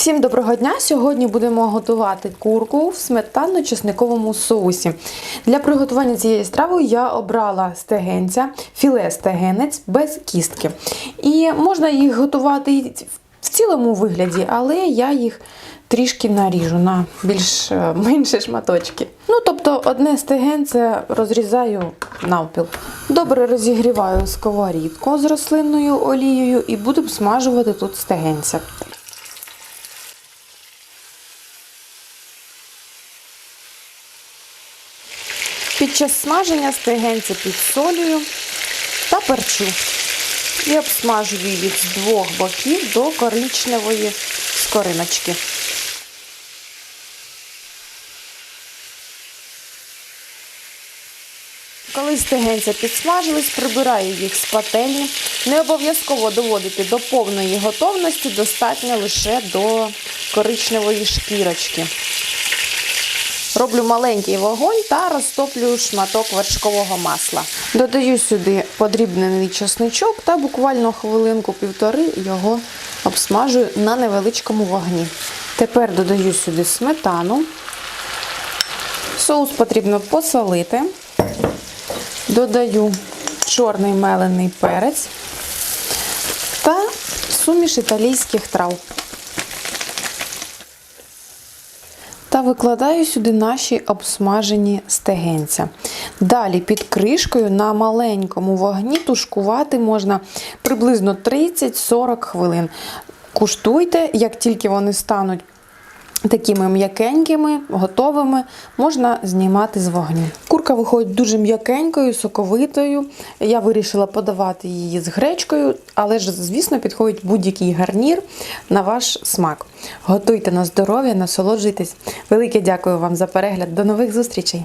Всім доброго дня! Сьогодні будемо готувати курку в сметанно-чесниковому соусі. Для приготування цієї страви я обрала стегенця, філе стегенець без кістки. І можна їх готувати в цілому вигляді, але я їх трішки наріжу на більш е, менші шматочки. Ну, тобто, одне стегенце розрізаю навпіл. Добре розігріваю сковорідку з рослинною олією і буду смажувати тут стегенця. Під час смаження стегенця підсолюю та перчу. І обсмажую їх з двох боків до коричневої скориночки. Коли стегенця підсмажились, прибираю їх з пательні. Не обов'язково доводити до повної готовності, достатньо лише до коричневої шкірочки. Роблю маленький вогонь та розтоплюю шматок вершкового масла. Додаю сюди подрібнений чесничок та буквально хвилинку-півтори його обсмажую на невеличкому вогні. Тепер додаю сюди сметану. Соус потрібно посолити. Додаю чорний мелений перець та суміш італійських трав. Та викладаю сюди наші обсмажені стегенця. Далі під кришкою на маленькому вогні тушкувати можна приблизно 30-40 хвилин. Куштуйте, як тільки вони стануть такими м'якенькими, готовими, можна знімати з вогню. Курка виходить дуже м'якенькою, соковитою. Я вирішила подавати її з гречкою, але ж, звісно, підходить будь-який гарнір на ваш смак. Готуйте на здоров'я, насолоджуйтесь. Велике дякую вам за перегляд. До нових зустрічей!